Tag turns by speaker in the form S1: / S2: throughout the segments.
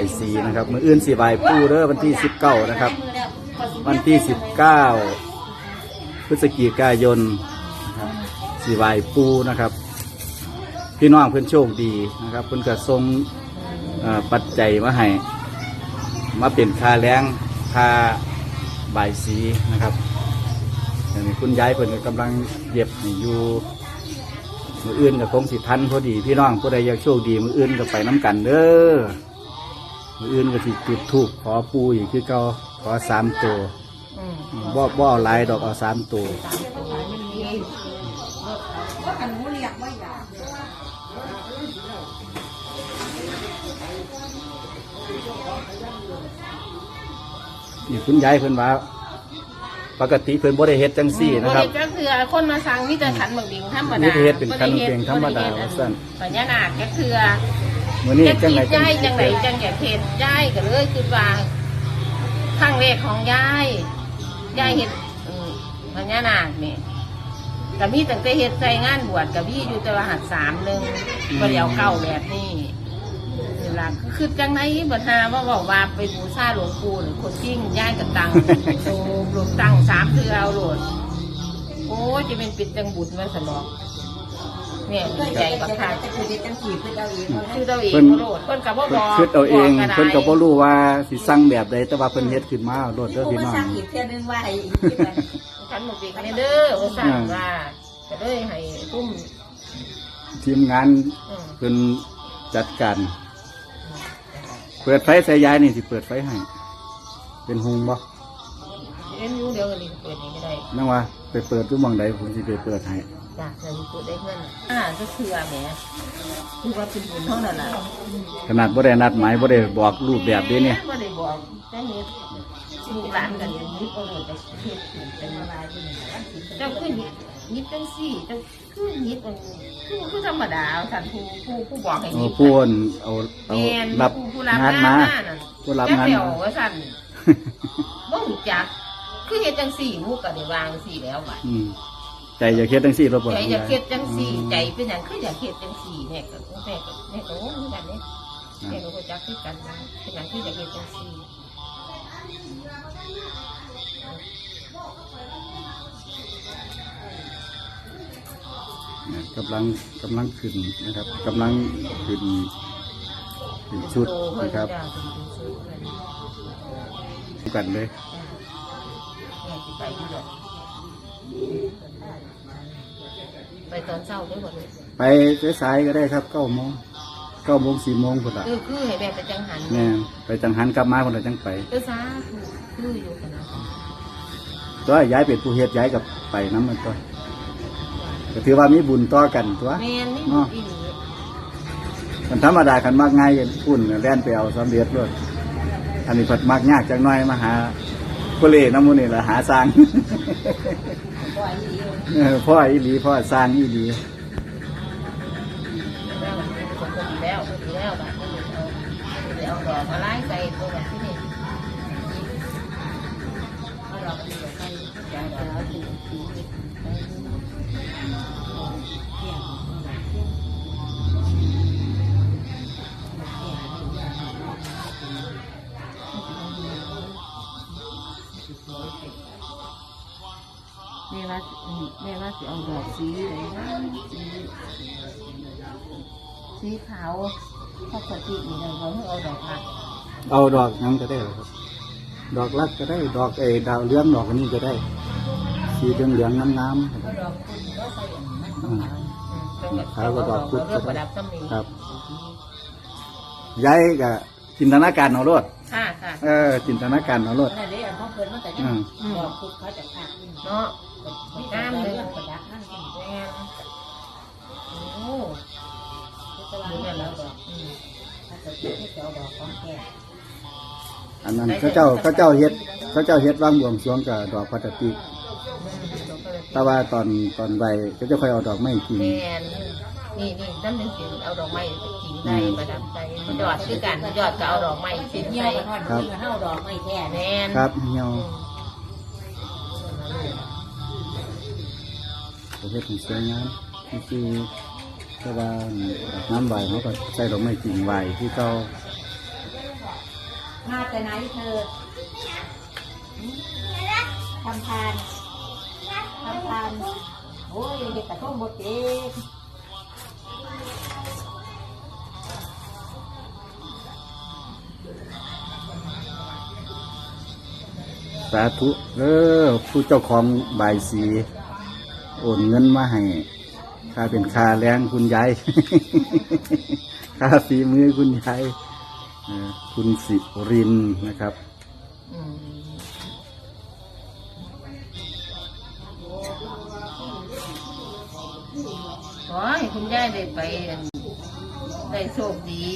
S1: ไอซีนะครับมืออื่นสีใบปูเด้อวันที่สิบเก้านะครับ วันที่สิบเก้าพฤศจิกายนนะครับสีใบปูนะครับ พี่น้องเพื่อนโชคดีนะครับเพื่อนก็ส่งปัจจัยมาให้มาเป็นค่าแรงค่าบาสีนะครับอย่างนี้คุณยายเพิ่นกำลังเย็บอยู่มืออื่นกับคงสิทันพอดี พี่น้องผู้ใดอยากโชคดีมืออื่นก็ไปน้ำกันเด้อ ออื่นก็สิจุดทูบขอปูอีกคือเก่าขอสามตัว
S2: อืม
S1: บ่บ่เอาหลายดอกเอาสามตัว
S2: สามตัวไม่มีก็อันนู้เรียกว่าอยาก
S1: นี่คุณยายเพิ่นว่า ปกติเพิ่นบ่ได้เฮ็ดจังซี่นะครับ
S2: ก็คือคนมาสั่งมีแต่ขันหมึกบิงธรรมดา
S1: มีแต่เฮ็ดเป็นขันหมึกบิงธรรมดาว่าซั่น
S2: พญานาคก็คือ
S1: มื้อนี้
S2: เฮ็ด
S1: จัง
S2: จี
S1: ได
S2: บย่ายจังไหนจังอยากเฮ็ดย่ายก็เลยคือว่าครั้งแรกของย่ายย่ายเฮ็ดอืมพญานาคนี่กับมีตั้งแต่เฮ็ดใส่งานบวชกับพี่อยู่แต่ว่าหัดสามหนึ่งก็เดี๋ยวเก้าแบบนี้เวลาคือจังไหนบัดหาว่าบอกว่าไปบูชาหลวงปู่หรือคนจริงย่ายกับตังโอ้หลวงตังสามเทือเอาโหลดโอ้ยจะเป็นปิดจังบุญว่าสนอก เนี่ยดีใจกับทาง
S3: จะคือเด็กจังสีเพื่อเอาเอง
S2: คือเราเอง
S1: เพิ่น
S2: โหลดเพิ่นกับว่า
S1: เพิ่
S2: บ
S1: น
S2: อก
S1: คิดเอาเอง
S2: บได้
S1: เพิ่นก็บ่รู้ว่าสิสั่งแบบใดแต่ว่าเพิ่นเฮ็ดขึ้นมาโลดเด้อ
S3: ผม
S1: พี่
S3: มา
S1: น้อง
S3: สร้างอีกเพื่อนึงว่าให้อีกที่มัน
S2: ขันหมกปีกในเด้อว่าสั่งว่าจะได้ให้ตุ้ม
S1: ทีมงาน
S2: อืม
S1: เพิ่นจัดการเปิดไฟใส่ยายนี่สิเปิดไฟให้เป็นหุงบ่
S2: เอ็นอยูเดียวกันเลยเปิดนี้ก็ได้
S1: นั่งว่า ไปเปิดอยู่หม่องใดผมสิไปเปิดให้
S2: จ้ะเราเปิดได้เงินอ่าก็คือแหมคือว่าเป็นบุญเท่านั้นแหละ
S1: ขนาดบ่ได้นัดหมายบ่ได้บอกรูปแบบเด้เนี่ย
S2: ไม่ได้บอกแต่เฮ็ดลูกหลานกันอย่างนี้ก็เลยจะเฮ็ดเป็นอะไรเป็นอะไรเจ้าขึ้นยิบจังสี่เจ้าขึ้นยิบอันคือคือธรรมดาท่านผู้ผู้ผู้บอกให้
S1: เอา
S2: ยิบ
S1: ผู้อั่นเอาเอา
S2: แม่น
S1: รับ
S2: ผู้ผู้รับ
S1: งานมา
S2: น่ะ
S1: ผู้รับ
S2: แต่
S1: งาน
S2: เดี๋ยว
S1: มา
S2: ว่าสั่นบ่หูจัก คือเฮ็ดจังสี่มูกก็ได้วางสี่แล้วว่ะ
S1: อืมใจอยากเฮ็ดจังซี่บ่บ่
S2: ใจอยากเฮ็ดจังสี่ใจเป็นหยังคืออยากเฮ็ดจังสี่เนี่ยก็แม่ก็แม่ก็โอ้เหมือนกันเนี่ยแม่ก็บ่จักคือกันนะเป็นหยังคืออยากเฮ็ดจังสี่
S1: เนี่ยกำลังกำลังขึ้นนะครับกำลังขึ้นขึ้นชุด
S2: โตเพิ่น
S1: นะครับ
S2: จ้าเป็นชุดเพิ่น
S1: กันเลย
S2: แม่สิ ไปอยู่ดอกไปตอนเช้าได้บ่เลย
S1: ไปสายๆก็ได้ครับ9:00น9:00น4:00นพุ่นล่ะ
S2: คือคือให้แม่ไปจังหัน
S1: แม่นไปจังหันกลับมาพุ่นล่ะจังไป
S2: เออสาธุคืออยู่กันนะ
S1: ตัวย้ายเป็นผู้เฮ็ดย้ายกับไปนำมันตัวก็ถือว่ามีบุญต่อกันตัว
S2: แม่นนี่
S1: เนาะ
S2: อีหลี
S1: มันธรรมดาคันมากง่ายกันพุ่นแล่นไปเอาสำเร็จเลยอันนี้เพัดมากยากจังน้อยมาหา ก็เลยน้ำมูนี่แหละหาสร้าง
S3: พ่ออีก
S1: เออพ่ออีหลีพ่อสร้างอีหลี
S2: แล้วคนก็ดีแล้วคนดีแล้วแบบนี้เอาเดี๋ยวเอาดอกมาไล่ใส่ตัวแบบ แม่ว่าอืมแม่ว่าสิเอาดอกสีอะไรนะสีสีขาวปกตินี่เราบอกให้เอาดอกหลัก
S1: เอาดอกนั้นก็ได้ครับ ดอกลักก็ได้ ดอกเอดาวเลี้ยงดอกอันนี้ก็ได้ สีเหลืองเหลืองๆงาม
S3: เอาดอกคุณก็ใส่อันนั้น
S1: ๆอืม
S2: อืมเป็นแบบ
S1: ขาวก็ดอกพุธก็
S2: เพื่อ
S1: ได้
S2: ประดับต้นนี้
S1: ครับย้ายกับจินตนาการเอารถ
S2: ค่ะค่ะ
S1: เออจินตนาการเอารถ
S3: นั่นเด้อันของเพิ่นมันก็จะ
S1: อืม
S3: ดอกคุณเขาจะขาดนี่
S2: เนาะ
S3: มี น้ำเลยกระดักนั่นสิ
S2: แม่นโอ้
S3: จะวางไว้แล้วดอก
S2: อืม
S3: ถ้าจะเก็บให้เจ้าดอกของแก่
S1: อันนั้นเขาเจ้าเขาเจ้าเฮ็ดเขาเจ้าเฮ็ดวางบวงสรวงกับดอกพลาสติกแต่ว่าตอนตอนใบก็จะค่อยเอาดอกไม้จริง
S2: แม่นนี่นี่น้ำหนึ่งสิเอาดอกไม้กิ่งใส่ประดับใส่ยอดคือกันยอดก็เอาดอกไม้สิ
S3: เหี่ย
S2: ใส่
S3: วกันทอดมือเฮาดอกไม่แท้แน่
S2: แม่น
S1: ครับเหี่ยว ประเภทของสวยงามนี่คือแต่ว่าน้ำใบเขาก็ใส่ดอกไม้จริงใบที่เขา
S3: มาแต่ไหนเธอทำทานทำทานโอ้ยเด็กกระทงหมดเด็ก
S1: สาธุเออผู้เจ้าของใบายสี โอนเงินมาให้ค่าเป็นค่าแรงคุณยาย ค่าฝีมือคุณยายเอ่อคุณสิรินนะครับ
S2: อืมขอให้คุณยายได้ไปอั่นได้โชคดี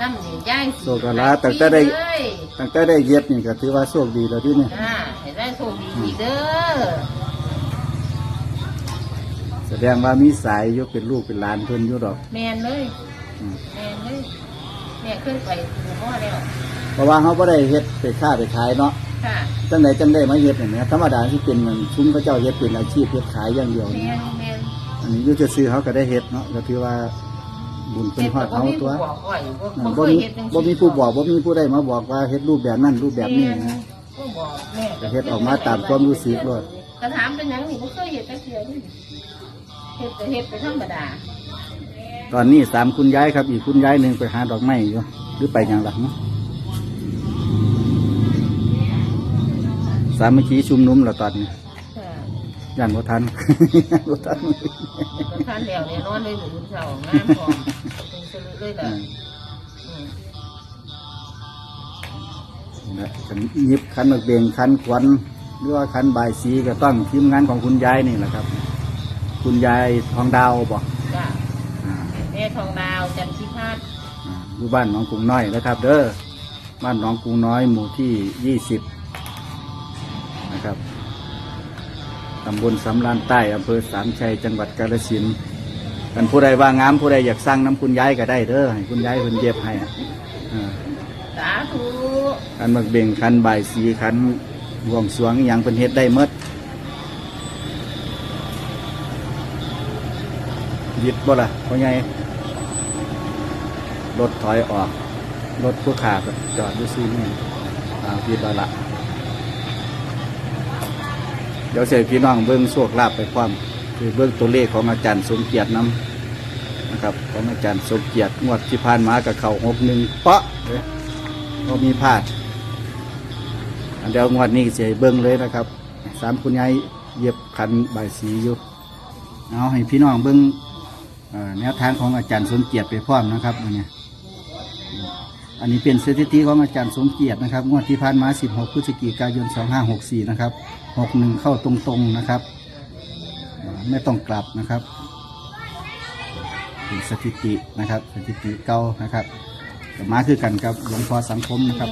S2: นั่นนี่ยายสิ
S1: โชคลาภแต่แต่ได้
S2: เลย
S1: ตั้งแต่ได้เย็บนี่ก็ถือว่าโชคดีแล้วที่นี่
S2: อ่าให้ได้โชคดีอีกเด้อ
S1: แส ดงว่ามีสายอยกเป็นลูกเป็นหลานเพิ่นอยู่ดอก
S2: แมนเลย
S1: อืม
S2: แมนเลยแม่ขึ้นไปดูพ่อแล้ว
S1: เพราะว่าเขาบ่ได้เฮ็ดไปค้าไปขายเนาะ
S2: ค่ะ
S1: จังไดจังได้มาเฮ็ดนี่แหมธรรมดาที่เป็นมันซุ้มพระเจ้าเฮ็ดเป็นอาชีพเฮ็ดขายอย่างเดียว
S2: แม
S1: นี่
S2: นแมน
S1: อันนี้อยู่จะซื้อเขาก็ได้เฮ็ดเนาะก็ถือว่าบุญเป็นฮอดเขาตัว
S2: ฮ็ดบ่มีผู้บอกไว้บ่
S1: อ่า
S2: บ่
S1: บ่
S2: เคย
S1: มี
S2: เฮ็ดจัง
S1: บ่มีผู้บอกบ่มีผู้ใดมาบอกว่าเฮ็ดรูปแบบนั้นรูปแบบนี้นะ
S2: บ่บอกแม่
S1: ก็เฮ็ดออกมาตามความรู้สึกโลด
S2: ก็ถามเป็นหยังนี่บ่เคยเฮ็ดจักเทื่อนี่เฮ็ดก็เฮ็ดไปธรรมดา
S1: ตอนนี้สามคุณยายครับ อีกคุณยายหนึ่งไปหาดอกไม้อยู่หรือไปอย่างหลังสามัคคีชุมนุมแล้วตอนนี้
S2: ค่ะ
S1: ย่านบ่ทัน ย่านบ่ทัน
S2: ก็ทานแล้วเนี่ยนอนเลยหรือเช้างามพร้อมตรงสลุเลยล่ะอืม
S1: นะคันยิบคันบักเบงคันขวัญหรือว่าคันบายสีก็ต้องทีมงานของคุณยายนี่แหละครับ คุณยายทองดาวบอก
S2: จ้ะ
S1: อ่า
S2: แม่ทองดาวจันทิพาส
S1: อ่าอยู่บ้านหนองกรุงน้อยนะครับ เด้อบ้านหนองกรุงน้อยหมู่ที่ยี่สิบนะครับตำบลสำรานใต้อำเภอสามชัยจังหวัดกาฬสินธุ์กันผู้ใดว่างามผู้ใดอยากสร้างน้ำคุณยายก็ได้เด้อให้คุณยายเพิ่นเย็บให้อ่า
S2: สาธุ
S1: คันบักเบ่งคันบายสีคันบวงสรวงอหย่างเป็นเฮ็ดได้หมด ยึดบ่ล่ะเพราะไงรถถอยออก รถผู้ขาจอดอยู่ซีนี่อ่ายึดแล้วละเดี๋ยวเสพี่น้องเบิ้งโชคลาภไปความคือเบิ้งตัวเลขของอาจารย์สมเกียรตินำนะครับของอาจารย์สมเกียรติงวดที่ผ่านมากับเขาหกหนึ่งเปาะเลยก็มีพลาดอันเดียวงวดนี้เสียเบิ้งเลยนะครับสามคุณยายเยียบคันใบสีอยู่เอาให้พี่น้องเบิ้ง แนวทางของอาจารย์สมเกียรติไปพร้อมนะครับอันนี้อันนี้เป็นสถิติของอาจารย์สมเกียรตินะครับงวดที่ผ่านมา 16 พฤศจิกายน 2564 นะครับ 61 เข้าตรงๆนะครับ ไม่ต้องกลับนะครับ เป็นสถิตินะครับ สถิติเก่านะครับก็มาคือกันกับหลวงพ่อสังคมนะครับ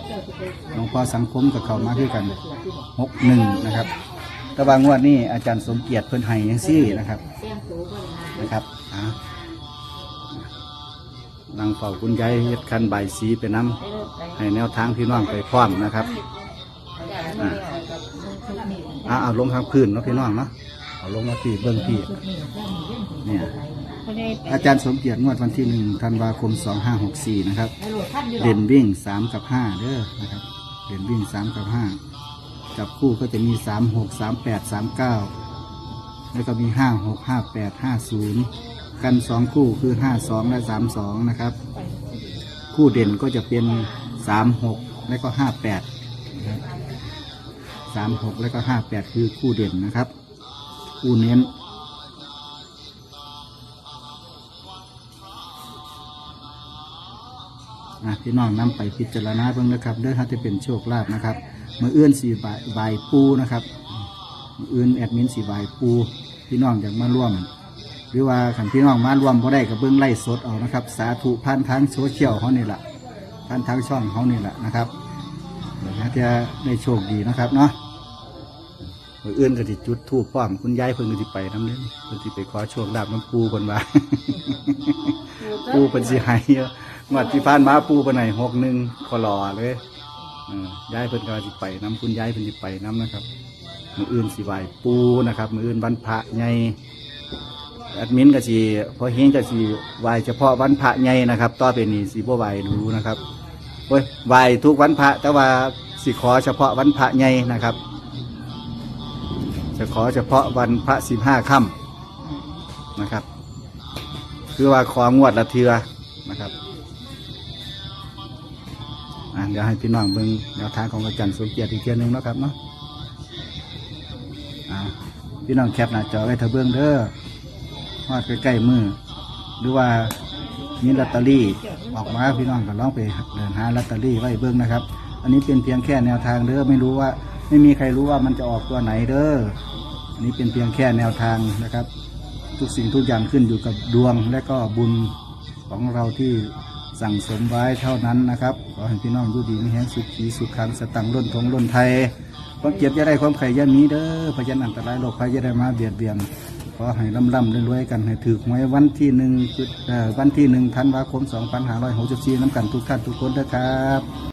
S1: หลวงพ่อสังคมกับเขามาคือกันหกหนึ่งนะครับแต่ว่างวดนี้อาจารย์สมเกียรติเพิ่นให้ยังซี่นะครับ
S3: นะ
S1: ครับ อ่างเฝ้าคุณยายเฮ็ดคันใบายสีไปน้ำให้แนวทางพี่น้องไปพร้อมนะครับอ่าอ่าเอาลงทางพื้นเนาะพี่น้องเนาะเอาลงมาที่เบื้องที่เนี่ยอาจารย์สมเกียรติงวดวันที่หนึ่งธันวาคมสองห้าหกสี่นะครับ เด่นวิ่งสามกับห้าเด้อนะครับเด่นวิ่งสามกับห้าจับคู่ก็จะมีสามหกสามแปดสามเก้าแล้วก็มีห้าหกห้าแปดห้าศูนย์ กันสองคู่คือห้าสองและสามสองนะครับ คู่เด่นก็จะเป็นสามหกและก็ห้าแปดสามหกและก็ห้าแปดคือคู่เด่นนะครับ คู่เน้นอะพี่น้องนำไปพิจารณาเบิ่งนะครับเด้อถ้าจะเป็นโชคลาภนะครับมืออื่นสีบายบปูนะครับมืออื่นแอดมินสีบปูพี่น้องอยากมาร่วม หรือว่าขันพี่น้องมารวมก็ได้กับเบื้องไล่สดเอานะครับ สาธุผ่านทางโซเชียลเขานี่แหละผ่านทางช่องเขานี่แหละนะครับเดี๋ยวจะได้โชคดีนะครับเนาะมืออื่นก็สิจุดทูปป้อมคุณยายเพิ่นก็สิไปน้ำเล่นเพิ่นสิไปขอโชคลาภน้ำปูคนว่า ปูเป็นสิหายเยอะงวดที่ผ่านมาปูเป็นไหนหกหนึ่งคอรอเลยเออยายเพิ่นก็สิไปน้ำคุณยายเพิ่นสิไปน้ำนะครับ มืออื่นสิไหวปูนะครับ มืออื่นวันพระใหญ่ แอดมินก็สิพอเฮงก็สิไหวเฉพาะวันพระใหญ่นะครับต่อไปนี้สิบ่ไหวดูนะครับโอ้ยไหวทุกวันพระ แต่ว่าสิขอเฉพาะวันพระใหญ่นะครับ จะขอเฉพาะวันพระสิบห้าค่ำนะครับ คือว่าของวดละเทือนะครับเดี๋ยวให้พี่น้องเบิ่งแนวทางของอาจารย์สมเกียรติอีกเทียหนึงนะครับเนาะพี่น้องแคปหน้าจอไว้เถอะเบื้องเด้อ วาดใกล้ๆมือหรือว่ามีลอตเตอรี่ออกมาพี่น้องก็ลองไปเดินหาลอตเตอรี่ไว้เบื้องนะครับ อันนี้เป็นเพียงแค่แนวทางเด้อไม่รู้ว่า ไม่มีใครรู้ว่ามันจะออกตัวไหนเด้ออันนี้เป็นเพียงแค่แนวทางนะครับ ทุกสิ่งทุกอย่างขึ้นอยู่กับดวงและก็บุญของเราที่สั่งสมไว้เท่านั้นนะครับขอให้พี่น้องดูดีมีแห้งสุขีสุขขังสตังล้นทงล้นไทยความเก็บจะได้ความไข่ยันนี้เด้อพยันอันตรายโรคภัยจะได้มาเบียดเบียน อให้ร่ำร่ำรวยๆกันให้ถือหวยวันที่หนึ่งจุดเอ่อวันที่หนึ่งธันวาคม 2564น้ำกันทุกท่านทุกคนนะครับ